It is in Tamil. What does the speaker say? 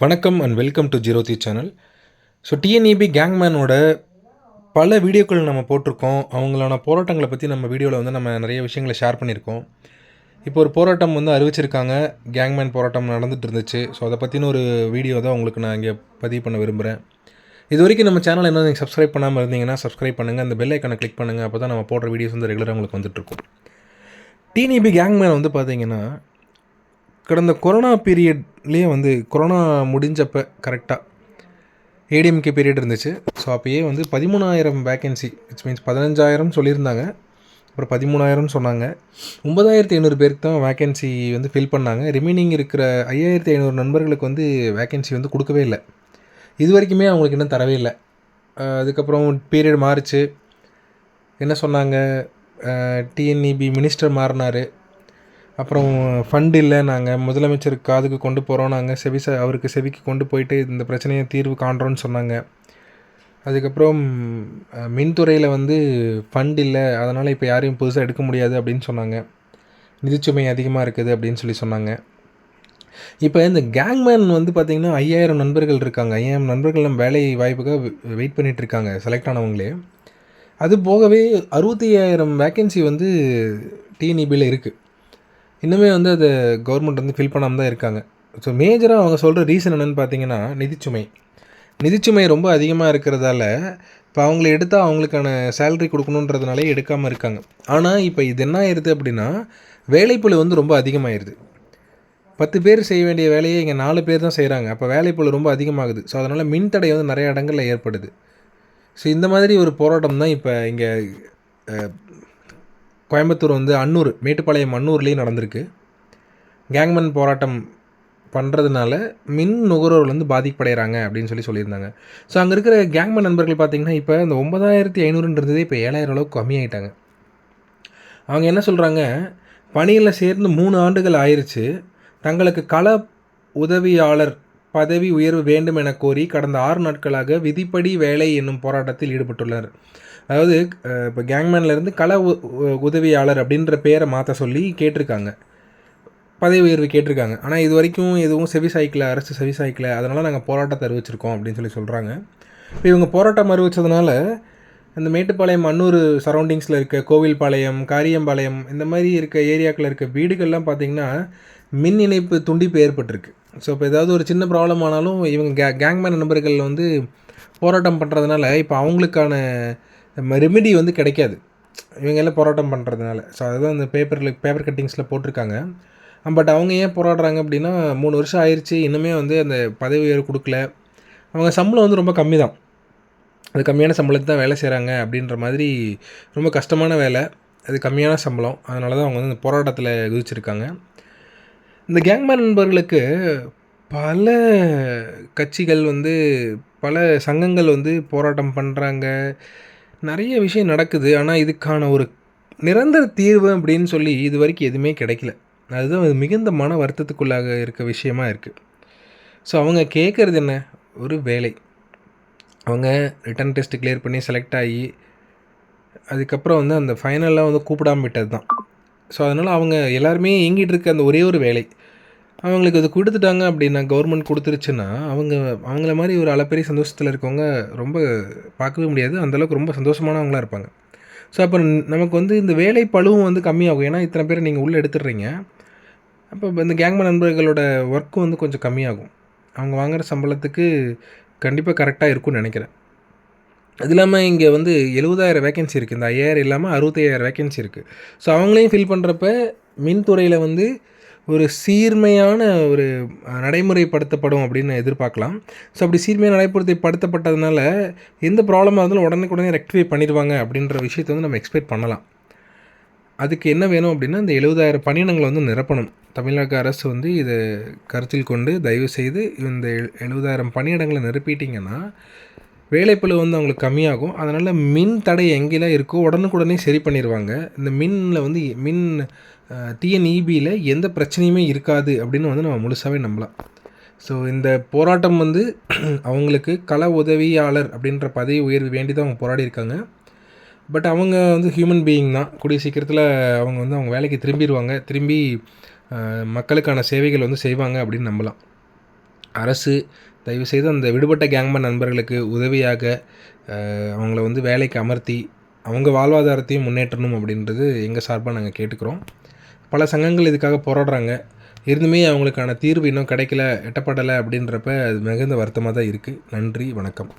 வணக்கம் and welcome to zero the channel so TNEB கேங்மேனோட பல வீடியோக்கள் நம்ம போட்டிருக்கோம். அவங்களான போராட்டங்களை பற்றி நம்ம வீடியோவில் வந்து நம்ம நிறைய விஷயங்களை ஷேர் பண்ணியிருக்கோம். இப்போ ஒரு போராட்டம் வந்து அறிவிச்சிருக்காங்க. கேங்மேன் போராட்டம் நடந்துகிட்டு இருந்துச்சு. ஸோ அதை பற்றின ஒரு வீடியோ தான் உங்களுக்கு நான் இங்கே பதிவு பண்ண விரும்புகிறேன் இது வரைக்கும் நம்ம சேனல் என்ன நீங்கள் சப்ஸ்கிரைப் பண்ணாமல் இருந்தீங்கன்னா சப்ஸ்கிரைப் பண்ணுங்கள் அந்த பெல் ஐக்கனை கிளிக் பண்ணுங்கள் அப்போ தான் நம்ம போடுற வீடியோஸ் வந்து ரெகுலராக உங்களுக்கு வந்துட்டுருக்கும் டிஎன்இபி கேங்மேன் வந்து பார்த்தீங்கன்னா கடந்த கொரோனா பீரியட்லேயே வந்து கொரோனா முடிஞ்சப்போ கரெக்டாக ஏடிஎம்கே பீரியட் இருந்துச்சு. ஸோ அப்போயே வந்து பதிமூணாயிரம் வேக்கன்சி இட்ஸ் மீன்ஸ் பதினஞ்சாயிரம் சொல்லியிருந்தாங்க. அப்புறம் பதிமூணாயிரம் சொன்னாங்க. ஒன்பதாயிரத்தி ஐநூறு பேருக்கு தான் வேக்கன்சி வந்து ஃபில் பண்ணாங்க. ரிமைனிங் இருக்கிற ஐயாயிரத்தி ஐநூறு நண்பர்களுக்கு வந்து வேக்கன்சி வந்து கொடுக்கவே இல்லை. இது வரைக்குமே அவங்களுக்கு இன்னும் தரவே இல்லை. அதுக்கப்புறம் பீரியட் மாறுச்சு. என்ன சொன்னாங்க? டிஎன்இபி மினிஸ்டர் மாறினார். அப்புறம் ஃபண்ட் இல்லை நாங்கள் முதலமைச்சர் காதுக்கு கொண்டு போகிறோம் நாங்கள் செவி ச- அவருக்கு செவிக்கு கொண்டு போயிட்டு இந்த பிரச்சனையை தீர்வு காண்றோன்னு சொன்னாங்க. அதுக்கப்புறம் மின்துறையில் வந்து ஃபண்ட் இல்லை அதனால் இப்போ யாரையும் புதுசாக எடுக்க முடியாது அப்படின்னு சொன்னாங்க. நிதிச்சுமை அதிகமாக இருக்குது அப்படின்னு சொல்லி சொன்னாங்க. இப்போ இந்த கேங்மேன் வந்து பார்த்திங்கன்னா ஐயாயிரம் நண்பர்கள் இருக்காங்க. ஐயாயிரம் நண்பர்கள் நம்ம வேலை வாய்ப்புக்காக வெயிட் பண்ணிகிட்ருக்காங்க இருக்காங்க செலக்ட் ஆனவங்களே. அது போகவே அறுபத்தி ஐயாயிரம் வேக்கன்சி வந்து டிஎன்இபியில் இருக்குது இன்னுமே வந்து அதை கவர்மெண்ட் வந்து ஃபில் பண்ணாமல் தான் இருக்காங்க. ஸோ மேஜராக அவங்க சொல்கிற ரீசன் என்னென்னு பார்த்தீங்கன்னா நிதிச்சுமை நிதிச்சுமை ரொம்ப அதிகமாக இருக்கிறதால இப்போ அவங்கள எடுத்தால் அவங்களுக்கான சேலரி கொடுக்கணுன்றதுனாலே எடுக்காமல் இருக்காங்க. ஆனால் இப்போ இது என்ன ஆயிடுது அப்படின்னா வேலைப்பளு வந்து ரொம்ப அதிகமாயிருது. பத்து பேர் செய்ய வேண்டிய வேலையை இங்கே நாலு பேர் தான் செய்கிறாங்க அப்போ வேலைப்பளு ரொம்ப அதிகமாகுது. ஸோ அதனால் மின்தடை வந்து நிறைய இடங்களில் ஏற்படுது. ஸோ இந்த மாதிரி ஒரு போராட்டம் தான் இப்போ இங்கே கோயம்புத்தூர் வந்து அன்னூர் மேட்டுப்பாளையம் அன்னூர்லேயும் நடந்திருக்கு. கேங்மன் போராட்டம் பண்ணுறதுனால மின் நுகர்வோர் வந்து பாதிப்படைகிறாங்க அப்படின்னு சொல்லி சொல்லியிருந்தாங்க. ஸோ அங்கே இருக்கிற கேங்மன் நண்பர்கள் பார்த்தீங்கன்னா இப்போ இந்த ஒன்பதாயிரத்தி ஐநூறுன்றதே இப்போ ஏழாயிரம் அளவுக்கு கம்மியாயிட்டாங்க. அவங்க என்ன சொல்கிறாங்க பணியில் சேர்ந்து மூணு ஆண்டுகள் ஆயிடுச்சு தங்களுக்கு கள உதவியாளர் பதவி உயர்வு வேண்டும் என கோரி கடந்த ஆறு நாட்களாக விதிப்படி வேலை என்னும் போராட்டத்தில் ஈடுபட்டுள்ளனர் அதாவது இப்போ கேங்மேன்லேருந்து கள உ- உ- உதவியாளர் அப்படின்ற பேரை மாற்ற சொல்லி கேட்டிருக்காங்க. பதவி உயர்வு கேட்டிருக்காங்க. ஆனால் இது வரைக்கும் எதுவும் செவி சாய்க்கல அரசு செவி சாய்க்கல. அதனால் நாங்கள் போராட்டத்தை அறிவிச்சிருக்கோம் அப்படின்னு சொல்லி சொல்கிறாங்க இப்போ இவங்க போராட்டம் அறிவிச்சதுனால இந்த மேட்டுப்பாளையம் அன்னூர் சரௌண்டிங்ஸில் இருக்க கோவில்பாளையம் காரியம்பாளையம் இந்த மாதிரி இருக்க ஏரியாக்களில் இருக்க வீடுகள்லாம் பார்த்திங்கன்னா மின் இணைப்பு துண்டிப்பு ஏற்பட்டிருக்கு. ஸோ இப்போ ஏதாவது ஒரு சின்ன ப்ராப்ளம் ஆனாலும் இவங்க கே கேங்மேன் நண்பர்கள் வந்து போராட்டம் பண்ணுறதுனால இப்போ அவங்களுக்கான ரெமெடி வந்து கிடைக்காது. இவங்க எல்லாம் போராட்டம் பண்ணுறதுனால ஸோ அதுதான் அந்த பேப்பரில் பேப்பர் கட்டிங்ஸில் போட்டிருக்காங்க. பட் அவங்க ஏன் போராடுறாங்க அப்படின்னா மூணு வருஷம் ஆயிடுச்சு இன்னுமே வந்து அந்த பதவி உயர்வு கொடுக்கல. அவங்க சம்பளம் வந்து ரொம்ப கம்மி தான் அது கம்மியான சம்பளத்துக்கு தான் வேலை செய்கிறாங்க அப்படின்ற மாதிரி ரொம்ப கஷ்டமான வேலை. அது கம்மியான சம்பளம். அதனால தான் அவங்க வந்து இந்த போராட்டத்தில் குதிச்சிருக்காங்க. இந்த கேங்மேன் நண்பர்களுக்கு பல கட்சிகள் வந்து பல சங்கங்கள் வந்து போராட்டம் பண்ணுறாங்க நிறைய விஷயம் நடக்குது. ஆனால் இதுக்கான ஒரு நிரந்தர தீர்வு அப்படின்னு சொல்லி இது வரைக்கும் எதுவுமே கிடைக்கல. அதுதான் அது மிகுந்த மன வருத்தத்துக்குள்ளாக இருக்க விஷயமா இருக்குது ஸோ அவங்க கேட்குறது என்ன? ஒரு வேலை. அவங்க ரிட்டன் டெஸ்ட் கிளியர் பண்ணி செலக்ட் ஆகி அதுக்கப்புறம் வந்து அந்த ஃபைனலாக வந்து கூப்பிடாம விட்டது தான் ஸோ அதனால் அவங்க எல்லாருமே இயங்கிட்டு இருக்க அந்த ஒரே ஒரு வேலை. அவங்களுக்கு அது கொடுத்துட்டாங்க அப்படின்னா கவர்மெண்ட் கொடுத்துருச்சுன்னா அவங்க அவங்கள மாதிரி ஒரு அளப்பெரிய சந்தோஷத்தில் இருக்கவங்க ரொம்ப பார்க்கவே முடியாது. அந்தளவுக்கு ரொம்ப சந்தோஷமானவங்களாக இருப்பாங்க. ஸோ அப்போ நமக்கு வந்து இந்த வேலை பழுவும் வந்து கம்மியாகும். ஏன்னா இத்தனை பேரை நீங்கள் உள்ளே எடுத்துடுறீங்க. அப்போ இந்த கேங்மேன் நண்பர்களோட ஒர்க்கும் வந்து கொஞ்சம் கம்மியாகும். அவங்க வாங்குகிற சம்பளத்துக்கு கண்டிப்பாக கரெக்டாக இருக்கும்னு நினைக்கிறேன். அது இல்லாமல் இங்கே வந்து எழுபதாயிரம் வேகன்சி இருக்குது இந்த ஐயாயிரம் இல்லாமல் அறுபத்தையாயிரம் வேகன்சி இருக்குது ஸோ அவங்களையும் ஃபில் பண்ணுறப்ப மின்துறையில் வந்து ஒரு சீர்மையான ஒரு நடைமுறைப்படுத்தப்படும் அப்படின்னு எதிர்பார்க்கலாம். ஸோ அப்படி சீர்மையாக நடைமுறைப்படுத்தப்பட்டதுனால எந்த ப்ராப்ளமாக இருந்தாலும் உடனுக்குடனே ரெக்டிஃபை பண்ணிடுவாங்க அப்படின்ற விஷயத்தை வந்து நம்ம எக்ஸ்பெக்ட் பண்ணலாம். அதுக்கு என்ன வேணும் அப்படின்னா இந்த எழுபதாயிரம் பணியிடங்களை வந்து நிரப்பணும். தமிழக அரசு வந்து இதை கருத்தில் கொண்டு தயவு செய்து இந்த எழுபதாயிரம் பணியிடங்களை நிரப்பிட்டிங்கன்னா வேலைப்பளு வந்து அவங்களுக்கு கம்மியாகும். அதனால் மின் தடை எங்கெல்லாம் இருக்கோ உடனுக்குடனே சரி பண்ணிடுவாங்க. இந்த மின்னில் வந்து மின் டிஎன்இபியில் எந்த பிரச்சனையுமே இருக்காது அப்படின்னு வந்து நம்ம முழுசாகவே நம்பலாம். ஸோ இந்த போராட்டம் வந்து அவங்களுக்கு கள உதவியாளர் அப்படின்ற பதவி உயர்வு வேண்டி தான் அவங்க போராடி இருக்காங்க. பட் அவங்க வந்து ஹியூமன் பீயிங் தான். கூடிய சீக்கிரத்தில் அவங்க வந்து அவங்க வேலைக்கு திரும்பிடுவாங்க திரும்பி மக்களுக்கான சேவைகள் வந்து செய்வாங்க அப்படின்னு நம்பலாம். அரசு தயவுசெய்து அந்த விடுபட்ட கேங்மேன் நண்பர்களுக்கு உதவியாக அவங்கள வந்து வேலைக்கு அமர்த்தி அவங்க வாழ்வாதாரத்தையும் முன்னேற்றணும் அப்படின்றது எங்கள் சார்பாக நாங்கள் கேட்டுக்கிறோம். பல சங்கங்கள் இதுக்காக போராடுறாங்க. இருந்துமே அவங்களுக்கான தீர்வு இன்னும் கிடைக்கல எட்டப்படலை அப்படின்றப்ப அது மிகுந்த வருத்தமாக தான் இருக்குது நன்றி வணக்கம்.